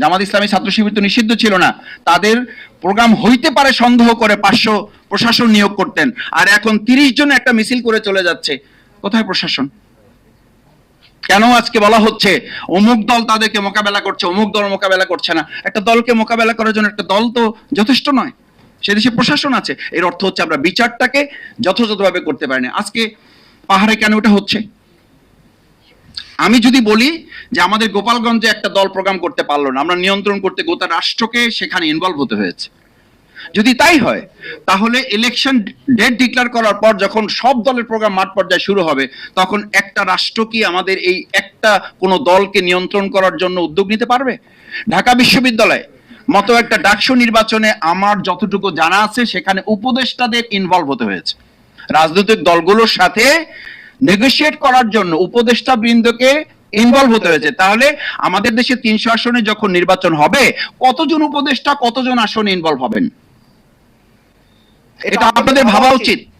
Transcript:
জামাত ইসলামী ছাত্র শিবির তো নিষিদ্ধ ছিল না। তাদের প্রোগ্রাম হইতে পারে সন্দেহ করে পাঁচশো প্রশাসন নিয়োগ করতেন। আর এখন তিরিশ জন একটা মিছিল করে চলে যাচ্ছে। কোথায় প্রশাসন? কেন আজকে বলা হচ্ছে অমুক দল তাদেরকে মোকাবেলা করছে, অমুক দল মোকাবেলা করছে না? একটা দলকে মোকাবেলা করার জন্য একটা দল তো যথেষ্ট নয়। সে দেশে প্রশাসন আছে। এর অর্থ হচ্ছে আমরা বিচারটাকে যথাযথভাবে করতে পারিনি আজকে পাহাড়ে কেন ওটা হচ্ছে? আমি যদি বলি যে আমাদের গোপালগঞ্জে একটা দল প্রোগ্রাম করতে পারল না, আমরা নিয়ন্ত্রণ করতে গোটা রাষ্ট্রকে সেখানে ইনভলভ হতে হয়েছে। যদি তাই হয়, তাহলে ইলেকশন ডেট ডিক্লেয়ার করার পর যখন সব দলের প্রোগ্রাম মাঠ পর্যায়ে শুরু হবে, তখন একটা রাষ্ট্র কি আমাদের এই একটা কোনো দলকে নিয়ন্ত্রণ করার জন্য উদ্যোগ নিতে পারবে? ঢাকা বিশ্ববিদ্যালয় মতো একটা ডাকসু নির্বাচনে আমার যতটুকু জানা আছে, সেখানে উপদেষ্টাদের ইনভলভ হতে হয়েছে। রাজনৈতিক দলগুলোর সাথে নেগোশিয়েট করার জন্য উপদেষ্টা বৃন্দকে ইনভলভ হতে হয়েছে। তাহলে আমাদের দেশে তিনশো আসনে যখন নির্বাচন হবে কতজন উপদেষ্টা কতজন আসনে ইনভলভ হবেন? এটা আপনাদের ভাবা উচিত।